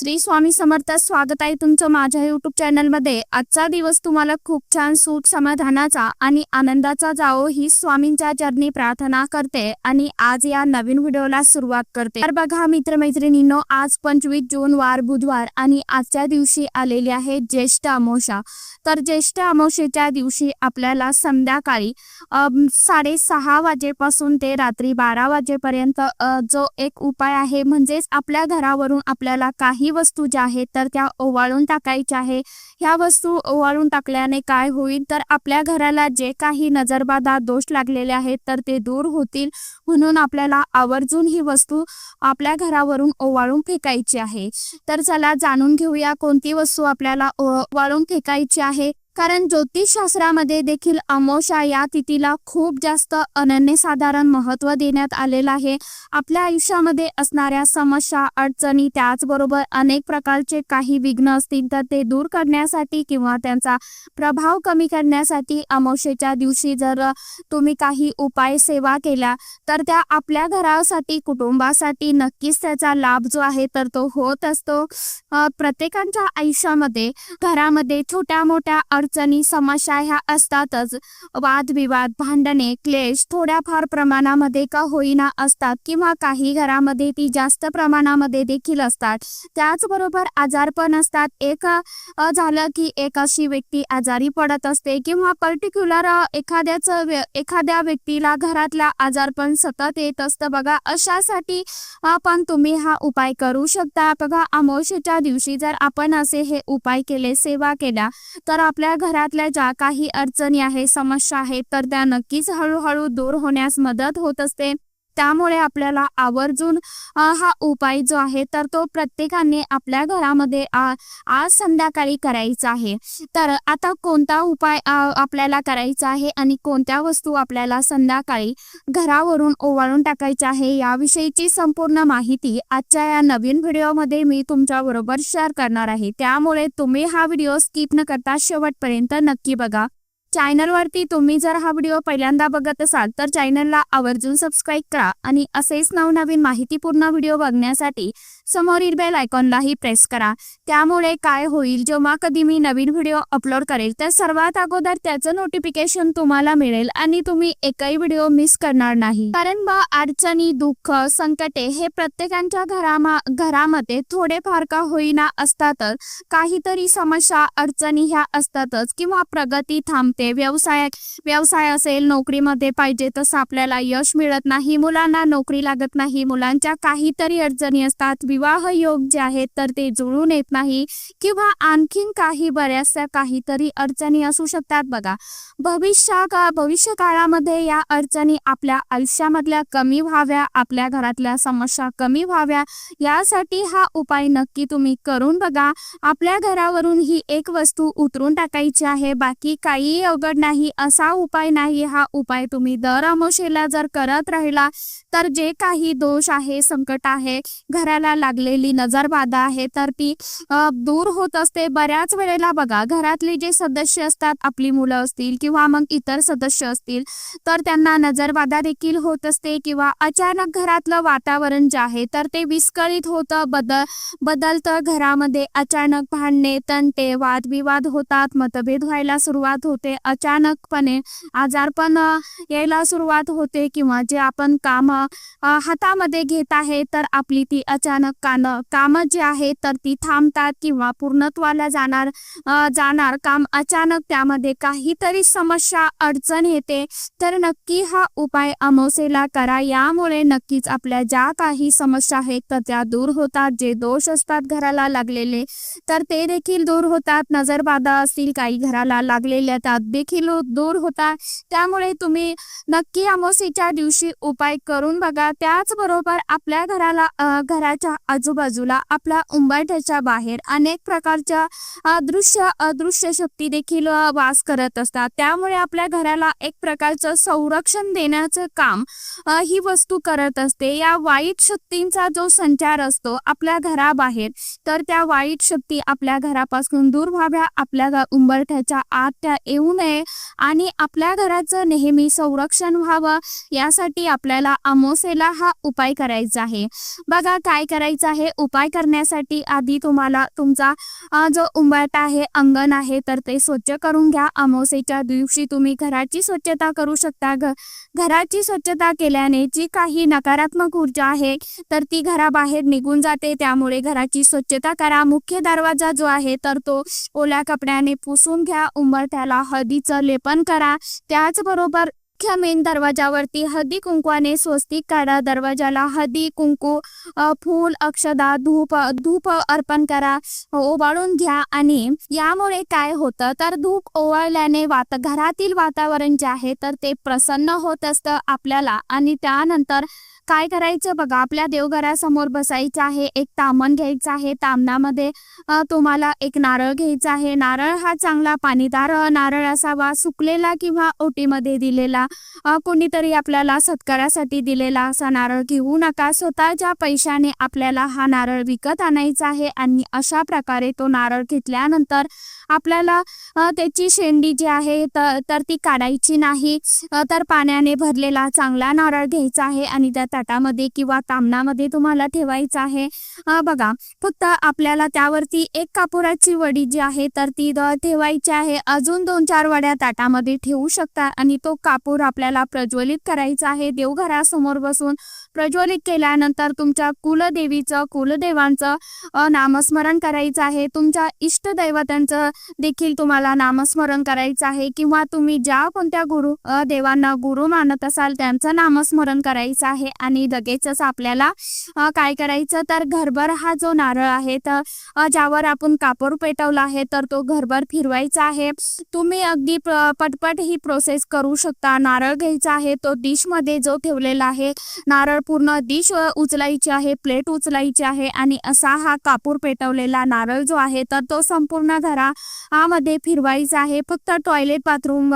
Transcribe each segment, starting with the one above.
श्री स्वामी समर्थ स्वागत आहे तुमचं माझ्या युट्यूब चॅनलमध्ये आजचा दिवस तुम्हाला खूप छान सुख समाधानाचा आणि आनंदाचा जावो ही स्वामींच्या चरणी प्रार्थना करते आणि आज या नवीन व्हिडिओला सुरुवात करते. तर बघा मित्रमैत्रिणींनो आज पंचवीस जून वार बुधवार आणि आजच्या दिवशी आलेली आहे ज्येष्ठ अमावस्या. तर ज्येष्ठ अमावस्येच्या दिवशी आपल्याला संध्याकाळी साडेसहा वाजेपासून ते रात्री बारा वाजेपर्यंत जो एक उपाय आहे म्हणजेच आपल्या घरावरून आपल्याला काही वस्तू ज्या आहेत तर त्या ओवाळून टाकायच्या आहे ह्या वस्तू ओवाळून टाकल्याने काय होईल? तर आपल्या घराला जे काही नजरबाधा दोष लागलेले आहेत तर ते दूर होतील. म्हणून आपल्याला आवर्जून ही वस्तू आपल्या घरावरून ओवाळून फेकायची आहे. तर चला जाणून घेऊया कोणती वस्तू आपल्याला ओवाळून फेकायची आहे. कारण ज्योतिषशास्त्रामध्ये देखील अमोशा या तिथीला खूप जास्त अनन्यसाधारण महत्त्व देण्यात आलेलं आहे. आपल्या आयुष्यामध्ये असणाऱ्या समस्या अडचणी त्याचबरोबर अनेक प्रकारचे काही विघ्न असतील तर ते दूर करण्यासाठी किंवा त्यांचा प्रभाव कमी करण्यासाठी अमोशेच्या दिवशी जर तुम्ही काही उपाय सेवा केल्या तर त्या आपल्या घरासाठी कुटुंबासाठी नक्कीच त्याचा लाभ जो आहे तर तो होत असतो. प्रत्येकांच्या आयुष्यामध्ये घरामध्ये छोट्या मोठ्या अडचणी समस्या ह्या असतातच. वादविवाद भांडणे क्लेश थोड्याफार प्रमाणामध्ये का होईना असतात किंवा काही घरामध्ये ती जास्त प्रमाणामध्ये देखील असतात. त्याचबरोबर आजारपण असतात. एक झालं की एक अशी व्यक्ती आजारी पडत असते किंवा पर्टिक्युलर एखाद्याचं व्य- एखाद्या व्यक्तीला घरातला आजारपण सतत येत असतं बघा. अशासाठी पण तुम्ही हा उपाय करू शकता. बघा अमावशेच्या दिवशी जर आपण असे हे उपाय केले सेवा केल्या तर आपल्या घरातल्या ज्या काही अडचणी आहे समस्या आहेत तर त्या नक्कीच हळूहळू दूर होण्यास मदत होत असते. त्यामुळे आपल्याला आवर्जून हा उपाय जो आहे तर तो प्रत्येकाने आपल्या घरामध्ये आज संध्याकाळी करायचा आहे. तर आता कोणता उपाय आपल्याला करायचा आहे आणि कोणत्या वस्तू आपल्याला संध्याकाळी घरावरून ओवाळून टाकायच्या आहे याविषयीची संपूर्ण माहिती आजच्या या नवीन व्हिडिओमध्ये मी तुमच्या बरोबर शेअर करणार आहे. त्यामुळे तुम्ही हा व्हिडिओ स्किप न करता शेवटपर्यंत नक्की बघा. चॅनलवरती तुम्ही जर हा व्हिडिओ पहिल्यांदा बघत असाल तर चॅनलला आवर्जून सबस्क्राईब करा आणि असेच नवनवीन माहितीपूर्ण व्हिडिओ बघण्यासाठी समोरील बेल आयकॉनलाही प्रेस करा. त्यामुळे काय होईल जेव्हा कधी मी नवीन व्हिडिओ अपलोड करेल तर सर्वात अगोदर त्याचं नोटिफिकेशन तुम्हाला मिळेल आणि तुम्ही एकही व्हिडिओ मिस करणार नाही. कारण बा अडचणी दुःख संकटे हे प्रत्येकाच्या घरामा घरामध्ये थोडेफार का होईना असतातच. काहीतरी समस्या अडचणी ह्या असतातच किंवा प्रगती थांबते. व्यवसाय व्यवसाय असेल नोकरीमध्ये पाहिजे तसं आपल्याला यश मिळत नाही मुलांना नोकरी लागत नाही मुलांच्या काहीतरी अडचणी असतात विवाह योग जे आहेत तर ते जुळून येत नाही किंवा आणखीन काही बऱ्याचशा काहीतरी अडचणी असू शकतात बघा. भविष्या का भविष्य काळामध्ये या अडचणी आपल्या आयुष्यामधल्या कमी व्हाव्या आपल्या घरातल्या समस्या कमी व्हाव्या यासाठी हा उपाय नक्की तुम्ही करून बघा. आपल्या घरावरून ही एक वस्तू उतरून टाकायची आहे बाकी काही अवघड नाही असा उपाय नाही. हा उपाय तुम्ही दर अमोशेला जर करत राहिला तर जे काही दोष आहे संकट आहे घराला लागलेली नजरबाधा आहे तर ती दूर होत असते. बऱ्याच वेळेला बघा घरातले जे सदस्य असतात आपली मुलं असतील किंवा मग इतर सदस्य असतील तर त्यांना नजरबाधा देखील होत असते किंवा अचानक घरातलं वातावरण जे आहे तर ते विस्कळीत होतं बदल बदलतं घरामध्ये. अचानक भांडणे तंटे वादविवाद होतात मतभेद व्हायला सुरुवात होते. अचानकपणे आजारपण यायला सुरुवात होते किंवा जे आपण काम हातामध्ये घेत आहे तर आपली ती अचानक कान कामं जी आहेत तर ती थांबतात किंवा पूर्णत्वाला जाणार जाणार. काम अचानक त्यामध्ये काहीतरी समस्या अडचण येते. तर नक्की हा उपाय अमावसेला करा. यामुळे नक्कीच आपल्या ज्या काही समस्या आहेत तर त्या दूर होतात. जे दोष असतात घराला लागलेले तर ते देखील दूर होतात. नजरबाधा असतील काही घराला लागलेल्या त्यात देखील दूर होतात. त्यामुळे तुम्ही नक्की अमावसेच्या दिवशी उपाय करून बघा. त्याचबरोबर आपल्या घराला घराच्या आजूबाजूला आपल्या उंबरठ्याच्या बाहेर अनेक प्रकारच्या अदृश्य अदृश्य शक्ती देखील वास करत असतात. त्यामुळे आपल्या घराला एक प्रकारचं संरक्षण देण्याचं काम ही वस्तू करत असते. या वाईट शक्तींचा जो संचार असतो आपल्या घराबाहेर तर त्या वाईट शक्ती आपल्या घरापासून दूर व्हाव्या आपल्या उंबरठ्याच्या आत त्या येऊ नये आणि आपल्या घराचं नेहमी संरक्षण व्हावं यासाठी आपल्याला अमोसेला हा उपाय करायचा आहे. बघा काय करायचं? आहे उपाय करण्यासाठी आधी तुम्हाला तुमचा जो उंबरटा आहे अंगण आहे तर ते स्वच्छ करून घ्या. अमावस्येच्या दिवशी तुम्ही घराची स्वच्छता करू शकता. घ घराची स्वच्छता केल्याने जी काही नकारात्मक ऊर्जा आहे तर ती घराबाहेर निघून जाते. त्यामुळे घराची स्वच्छता करा. मुख्य दरवाजा जो आहे तर तो ओल्या कपड्याने पुसून घ्या. उंबरठ्याला हळदीचं लेपन करा. त्याचबरोबर मुख्य मेन दरवाजावरती हळदी कुंकवाने स्वस्तिक काढा. दरवाजाला हळदी कुंकू फूल अक्षदा धूप धूप अर्पण करा. ओवाळून घ्या आणि यामुळे काय होतं? तर धूप ओवाळल्याने वात घरातील वातावरण जे आहे तर ते प्रसन्न होत असतं आपल्याला आणि त्यानंतर काय करायचं बघा आपल्या देवघरासमोर बसायचं आहे एक तामण घ्यायचं आहे. तामणामध्ये तुम्हाला एक नारळ घ्यायचा आहे. नारळ हा चांगला पाणीदार नारळ असावा सुकलेला किंवा ओटीमध्ये दिलेला कोणीतरी आपल्याला सत्कारासाठी दिलेला असा नारळ घेऊ नका. स्वतःच्या पैशाने आपल्याला हा नारळ विकत आणायचा आहे आणि अशा प्रकारे तो नारळ घेतल्यानंतर आपल्याला त्याची शेंडी जी आहे तर ती काढायची नाही. तर पाण्याने भरलेला चांगला नारळ घ्यायचा आहे आणि त्या ताटामध्ये किंवा तामणामध्ये तुम्हाला ठेवायचं आहे. बघा फक्त आपल्याला त्यावरती एक कापुराची वडी जी आहे तर ती ठेवायची आहे. अजून दोन चार वड्या ताटामध्ये ठेवू शकता आणि तो कापूर आपल्याला प्रज्वलित करायचा आहे. देवघरासमोर बसून प्रज्वलित केल्यानंतर तुमच्या कुलदेवीचं कुलदेवांचं नामस्मरण करायचं आहे. तुमच्या इष्टदैवतांचं देखील तुम्हाला नामस्मरण करायचं आहे. किंवा तुम्ही ज्या कोणत्या गुरु देवांना गुरु मानत असाल त्यांचं नामस्मरण करायचं आहे. आणि लगेचच आपल्याला काय करायचं? तर घरभर हा जो नारळ आहे तर ज्यावर आपण कापूर पेटवला आहे तर तो घरभर फिरवायचा आहे. तुम्ही अगदी प- पटपट ही प्रोसेस करू शकता. नारळ घ्यायचा आहे तो डिशमध्ये जो ठेवलेला आहे नारळ पूर्ण डिश उचलायची आहे प्लेट उचलायची आहे आणि असा हा कापूर पेटवलेला नारळ जो आहे तर तो संपूर्ण घरामध्ये फिरवायचा आहे. फक्त टॉयलेट बाथरूम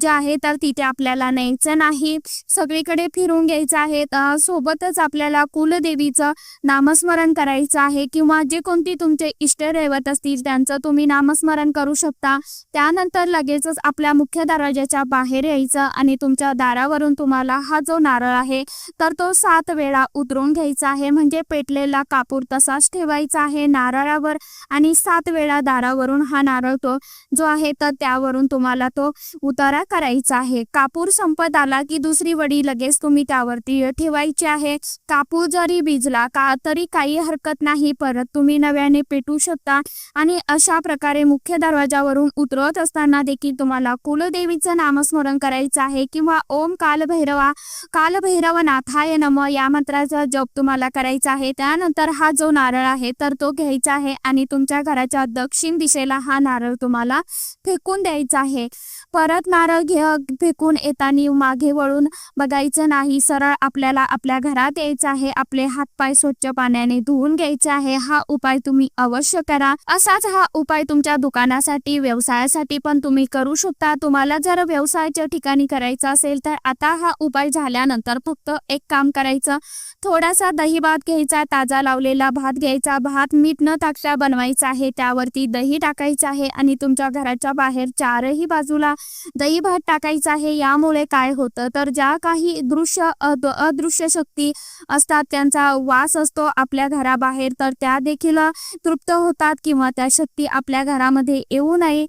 जे आहे तर तिथे आपल्याला न्यायचं नाही. सगळीकडे फिरून घ्यायचं आहे. सोबतच आपल्याला कुलदेवीचं नामस्मरण करायचं आहे किंवा जे कोणती तुमचे इष्टदैवत असतील त्यांचं तुम्ही नामस्मरण करू शकता. त्यानंतर लगेचच आपल्या मुख्य दरवाजाच्या बाहेर यायचं आणि तुमच्या दारावरून तुम्हाला हा जो नारळ आहे तर तो सात वेळा उतरून घ्यायचा आहे. म्हणजे पेटलेला कापूर तसाच ठेवायचा आहे नारळावर आणि सात वेळा दारावरून हा नारळ तो जो आहे तर त्यावरून तुम्हाला तो उतारा करायचा आहे. कापूर संपत आला की दुसरी वडी लगेच तुम्ही त्यावरती ठेवायची आहे. कापूर जरी भिजला का तरी काही हरकत नाही. परत तुम्ही नव्याने पेटू शकता आणि अशा प्रकारे मुख्य दरवाजावरून उतरत असताना देखील तुम्हाला कुलदेवीचं नामस्मरण करायचं आहे किंवा ओम कालभैरवा कालभैरवनाथाय नम नम या मंत्राचा जप तुम्हाला करायचा आहे. त्यानंतर हा जो नारळ आहे तर तो घ्यायचा आहे आणि तुमच्या घराच्या दक्षिण दिशेला हा नारळ तुम्हाला फेकून द्यायचा आहे. परत नारळ घे फेकून येताना मागे वळून बघायचं नाही सरळ आपल्याला आपल्या घरात यायचं आहे. आपले हातपाय स्वच्छ पाण्याने धुवून घ्यायचे आहे. हा उपाय तुम्ही अवश्य करा. असाच हा उपाय तुमच्या दुकानासाठी व्यवसायासाठी पण तुम्ही करू शकता. तुम्हाला जर व्यवसायाच्या ठिकाणी करायचा असेल तर आता हा उपाय झाल्यानंतर फक्त एक काम करायचं. थोडासा दही भात घ्यायचा ताजा लावलेला भात घ्यायचा. भात मीठ न टाकता बनवायचा आहे. त्यावरती दही टाकायचं आहे आणि तुमच्या घराच्या बाहेर चारही बाजूला दही भात टाकायचा आहे. यामुळे काय होतं? तर ज्या काही दृश्य अदृश्य शक्ती असतात त्यांचा वास असतो आपल्या घराबाहेर तर त्या देखील तृप्त होतात किंवा त्या शक्ती आपल्या घरामध्ये येऊ नये.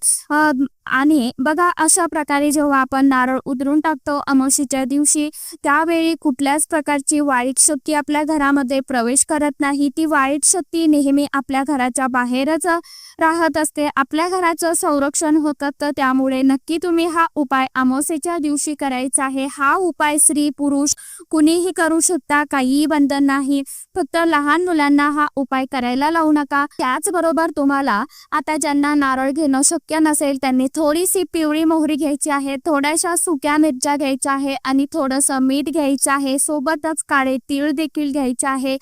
आणि बघा अशा प्रकारे जेव्हा आपण नारळ उतरून टाकतो अमावशीच्या दिवशी त्यावेळी कुठल्याच प्रकारची वाईट शक्ती आपल्या घरामध्ये प्रवेश करत नाही. ती वाईट शक्ती नेहमी आपल्या घराच्या बाहेरच राहत असते. आपल्या घराचं संरक्षण होतं तर त्यामुळे नक्की तुम्ही हा उपाय अमावस्येच्या दिवशी करायचा आहे. हा उपाय स्त्री पुरुष कुणीही करू शकता काहीही बंधन नाही. फक्त लहान मुलांना हा उपाय करायला लावू नका. त्याचबरोबर तुम्हाला आता ज्यांना नारळ घेणं शक्य नसेल त्यांनी थोडीशी पिवळी मोहरी घ्यायची आहे थोड्याशा सुक्या मिरच्या घ्यायच्या आहे आणि थोडंसं मीठ घ्यायचं आहे. सोबतच काळे तीळ देखील घ्यायचे आहे.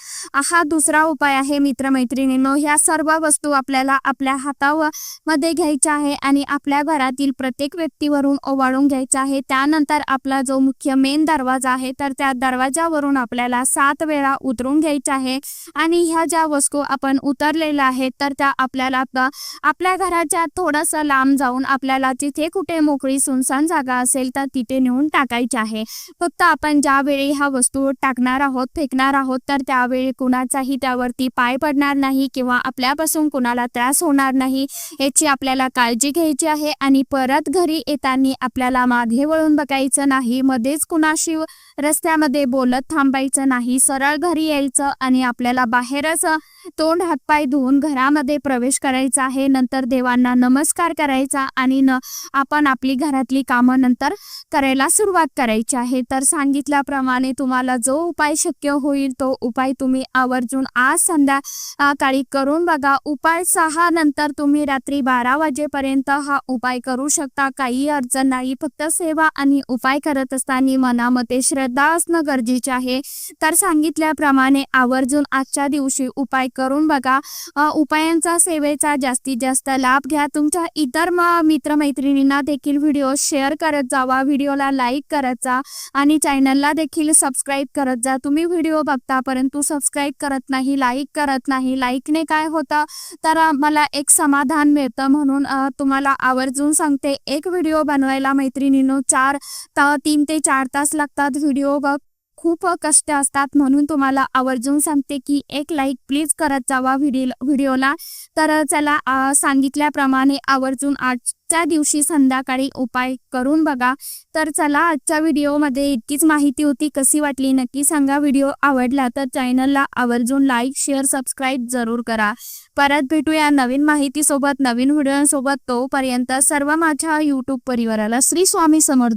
हा दुसरा उपाय आहे मित्रमैत्रिणींनो. ह्या सर्व वस्तू आपल्याला आपल्या हातावर मध्ये घ्यायच्या आहे आणि आपल्या घरातील प्रत्येक व्यक्तीवरून ओवाळून घ्यायचा आहे. त्यानंतर आपला जो मुख्य मेन दरवाजा आहे तर त्या दरवाजावरून आपल्याला सात वेळा उतरून घ्यायचा आहे. आणि ह्या ज्या वस्तू आपण उतरलेल्या आहेत तर त्या आपल्याला आपल्या घराच्या थोडंसं लांब जाऊन आपल्या आपल्याला तिथे कुठे मोकळी सुनसान जागा असेल तर तिथे नेऊन टाकायची आहे. फक्त आपण ज्यावेळी ह्या वस्तू टाकणार आहोत फेकणार आहोत तर त्यावेळी कुणाचाही त्यावरती पाय पडणार नाही किंवा आपल्यापासून कुणाला त्रास होणार नाही याची आपल्याला काळजी घ्यायची आहे. आणि परत घरी येताना आपल्याला मागे वळून बघायचं नाही मध्येच कुणाशी रस्त्यामध्ये बोलत थांबायचं नाही सरळ घरी यायचं आणि आपल्याला बाहेरच तोंड हातपाय धुवून घरामध्ये प्रवेश करायचा आहे. नंतर देवांना नमस्कार करायचा आणि न आपण आपली घरातली कामं नंतर करायला सुरुवात करायची आहे. तर सांगितल्याप्रमाणे तुम्हाला जो उपाय शक्य होईल तो उपाय तुम्ही आवर्जून आज संध्याकाळी करून बघा. उपाय सहा नंतर तुम्ही रात्री बारा वाजेपर्यंत हा उपाय करू शकता. काही अडचण नाही. फक्त सेवा आणि उपाय करत असताना मनामध्ये श्रद्धा असणं गरजेचे आहे. तर सांगितल्याप्रमाणे आवर्जून आजच्या दिवशी उपाय करून बघा. उपायांचा सेवेचा जास्तीत जास्त लाभ घ्या. तुमच्या इतर मित्रमैत्रिणींना देखील व्हिडिओ शेअर करत जावा. व्हिडिओला लाईक करत जा आणि चॅनलला देखील सबस्क्राईब करत जा. तुम्ही व्हिडिओ बघता परंतु सबस्क्राईब करत नाही लाईक करत नाही लाईकने काय होतं? तर मला एक समाधान मिळतं म्हणून तुम्हाला आवर्जून सांगते. एक व्हिडिओ बनवायला मैत्रिणींनो चार तीन ते चार तास लागतात. व्हिडिओ बघ खूप कष्ट असतात म्हणून तुम्हाला आवर्जून सांगते की एक लाईक प्लीज करत जावा व्हिडिओ व्हिडिओला तर चला सांगितल्याप्रमाणे आवर्जून आजच्या दिवशी संध्याकाळी उपाय करून बघा. तर चला आजच्या व्हिडिओमध्ये इतकीच माहिती होती कशी वाटली नक्की सांगा. व्हिडिओ आवडला तर चॅनलला आवर्जून लाईक शेअर सबस्क्राईब जरूर करा. परत भेटूया नवीन माहितीसोबत नवीन व्हिडिओसोबत तोपर्यंत सर्व माझ्या यूट्यूब परिवाराला श्री स्वामी समर्थ.